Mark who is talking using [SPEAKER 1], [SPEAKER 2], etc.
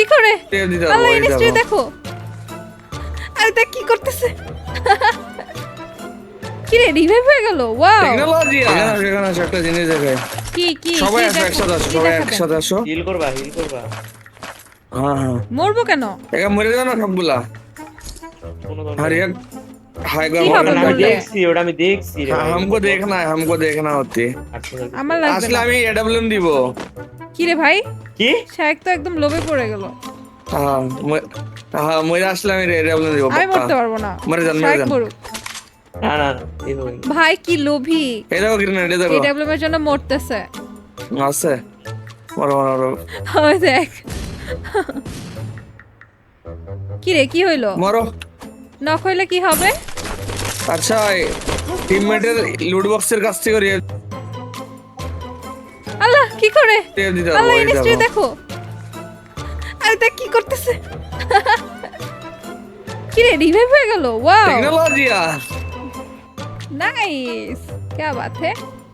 [SPEAKER 1] কি করে
[SPEAKER 2] টেপ দিতে
[SPEAKER 1] আল্লাহ
[SPEAKER 2] পারবো, এই
[SPEAKER 1] ইনিস্ট্রি
[SPEAKER 2] দেখো।
[SPEAKER 1] দেখো আরে তা কি করতেছে কি রে রিভাইভ হয়ে গেল ওয়াও
[SPEAKER 2] টেকনোলজি এখানে আসো, এখানে আসো, একটা জিনিস দেখে
[SPEAKER 1] কি কি
[SPEAKER 2] সবাই
[SPEAKER 1] কি
[SPEAKER 2] আসো
[SPEAKER 1] দেখো?
[SPEAKER 2] একসাথে আসো
[SPEAKER 1] কি
[SPEAKER 2] সবাই
[SPEAKER 1] দেখাবেন?
[SPEAKER 2] একসাথে আসো
[SPEAKER 3] হিল করবা হিল করবা
[SPEAKER 2] হ্যাঁ হ্যাঁ
[SPEAKER 1] মরবো কেন
[SPEAKER 2] একা মরে যাও না সবগুলা
[SPEAKER 3] কোনো দরকার
[SPEAKER 2] हर
[SPEAKER 3] নেই।
[SPEAKER 2] एक हाई
[SPEAKER 1] কি হবে
[SPEAKER 3] ওটা আমি
[SPEAKER 1] বললে?
[SPEAKER 3] দেখছি ওটা আমি দেখছি রে ভাই।
[SPEAKER 2] हमको देखना है हमको देखना होती
[SPEAKER 3] আচ্ছা, আচ্ছা।
[SPEAKER 1] আমার লাগবে
[SPEAKER 2] আসলে
[SPEAKER 1] না
[SPEAKER 2] আমি এডব্লিউএম দিব
[SPEAKER 1] কি রে ভাই
[SPEAKER 3] কি?
[SPEAKER 1] শায়েক তো একদম লোভে পড়ে গেল।
[SPEAKER 2] হ্যাঁ মই- হ্যাঁ মরে আসলে আমি এডব্লিউএম দিব
[SPEAKER 1] আমি মরতে পারব না।
[SPEAKER 2] মরে যান মরে যান।
[SPEAKER 3] না না।
[SPEAKER 1] ভাই কি লোভী।
[SPEAKER 2] এই দেখো গ্রেনেড এই দেখো।
[SPEAKER 1] এর জন্য মরতেছে।
[SPEAKER 2] আছে। মরো মরো মরো।
[SPEAKER 1] ওই দেখ। কি রে কি হইল?
[SPEAKER 2] মরো।
[SPEAKER 1] নক হইলে কি হবে?
[SPEAKER 2] আচ্ছা টিমমেটের লুট বক্সের কাছ থেকে
[SPEAKER 1] কি করে
[SPEAKER 2] টেপ দিতে
[SPEAKER 1] আল্লাহ
[SPEAKER 2] পারবো এই
[SPEAKER 1] ইনিস্ট্রি
[SPEAKER 2] দেখো।
[SPEAKER 1] দেখো আরে তা কি করতেছে কি রে রিভাইভ হয়ে গেল ওয়াও
[SPEAKER 2] টেকনোলজি
[SPEAKER 1] नाइस क्या बात है